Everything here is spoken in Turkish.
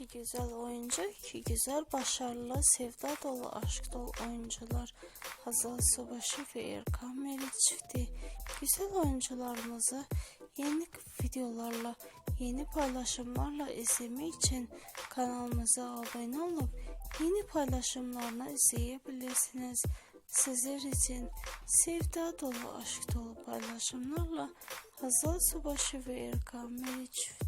İki güzel oyuncu, iki güzel, başarılı, sevda dolu, aşk dolu oyuncular. Hazal Subaşı ve Erkan Meriç çifti. Güzel oyuncularımızı yeni videolarla, yeni paylaşımlarla izlemek için kanalımıza abone olup yeni paylaşımlarını izleyebilirsiniz. Sizler için sevda dolu, aşk dolu paylaşımlarla Hazal Subaşı ve Erkan Meriç çifti.